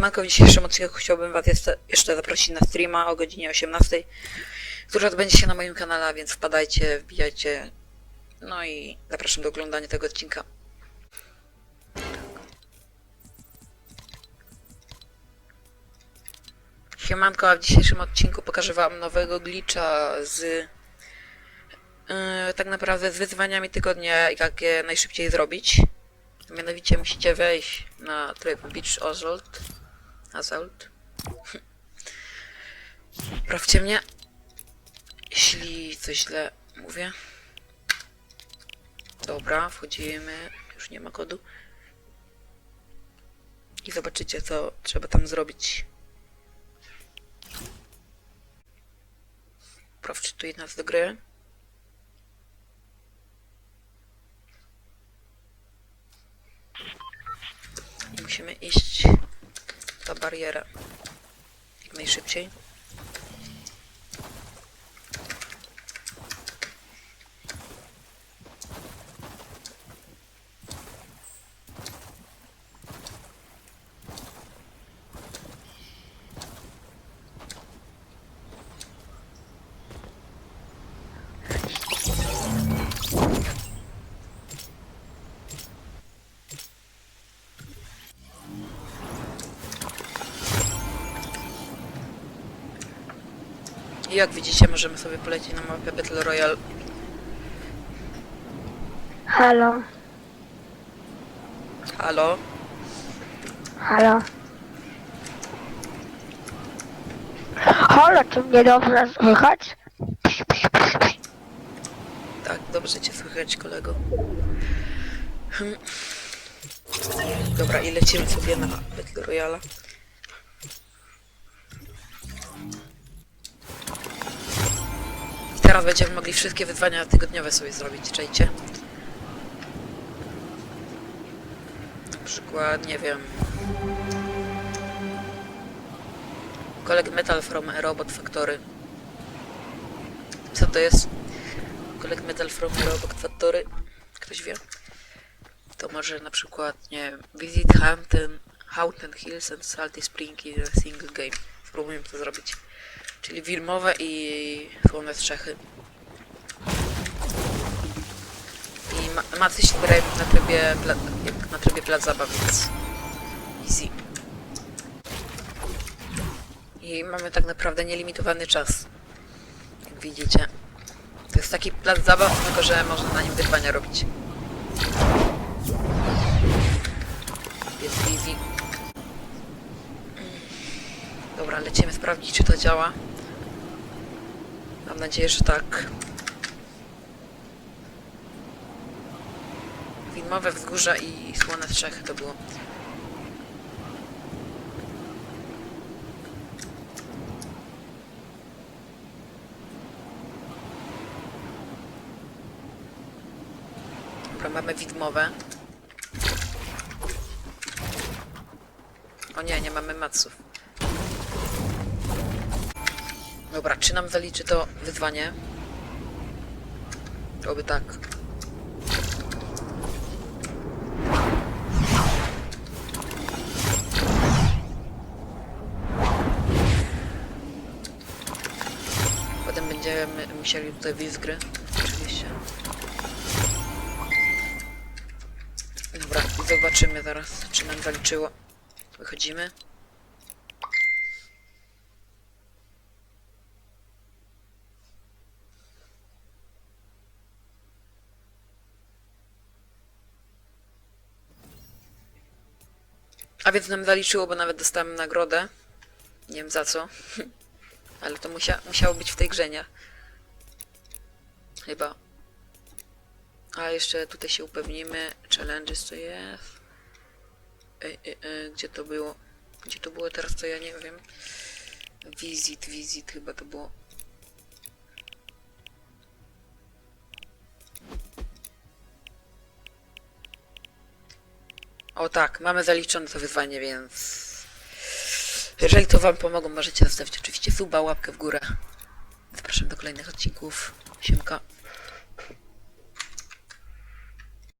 Siemanko, w dzisiejszym odcinku chciałbym Was jeszcze, zaprosić na streama o godzinie 18, który odbędzie się na moim kanale, więc wpadajcie, wbijajcie. No i zapraszam do oglądania tego odcinka. Siemanko, a w dzisiejszym odcinku pokażę Wam nowego glitcha z yy, tak naprawdę z wyzwaniami tygodnia, jak je najszybciej zrobić. Mianowicie musicie wejść na tryb Beach Assault. Assault. Sprawdźcie mnie. Jeśli coś źle mówię. Dobra, wchodzimy. Już nie ma kodu. I zobaczycie, co trzeba tam zrobić. Prof czytuje nas do gry. I musimy iść za barierę. Jak najszybciej. I jak widzicie, możemy sobie polecieć na mapę Battle Royale. Halo, Halo? halo. Halo, czy mnie dobrze słychać? Psz, psz, psz, psz. Tak, dobrze cię słychać, kolego. Hmm. Dobra, i lecimy sobie na Battle Royale. Teraz będziemy mogli wszystkie wyzwania tygodniowe sobie zrobić, czajcie? Na przykład, nie wiem... Collect Metal from a Robot Factory. Co to jest? Collect Metal from a Robot Factory. Ktoś wie? To może na przykład, nie Visit Hampton, Houghton Hills and Salty Spring in a single game. Spróbujmy to zrobić. Czyli Wilmowe i Słone Strzechy. I ma macy się grają na trybie, jak na trybie plac zabaw, więc easy. I mamy tak naprawdę nielimitowany czas. Jak widzicie. To jest taki plac zabaw, tylko że można na nim wyzwania robić. Jest easy. Dobra, lecimy sprawdzić, czy to działa. Mam nadzieję, że tak. Widmowe wzgórza i słone strzechy to było. Dobra, mamy widmowe. O nie, nie mamy maców. Dobra, czy nam zaliczy to wyzwanie? Oby tak. Potem będziemy musieli tutaj wyjść z gry. Oczywiście. Dobra, zobaczymy zaraz, czy nam zaliczyło. Wychodzimy. A więc nam zaliczyło, bo nawet dostałem nagrodę. Nie wiem za co. Ale to musia musiało być w tej grze, nie? Chyba. A jeszcze tutaj się upewnimy. Challenges to jest. Ej, ej, ej, gdzie to było? Gdzie to było teraz, to ja nie wiem. Visit, visit chyba to było. O tak, mamy zaliczone to wyzwanie, więc... Jeżeli to wam pomogą, możecie zostawić oczywiście suba, łapkę w górę. Zapraszam do kolejnych odcinków. Siemka.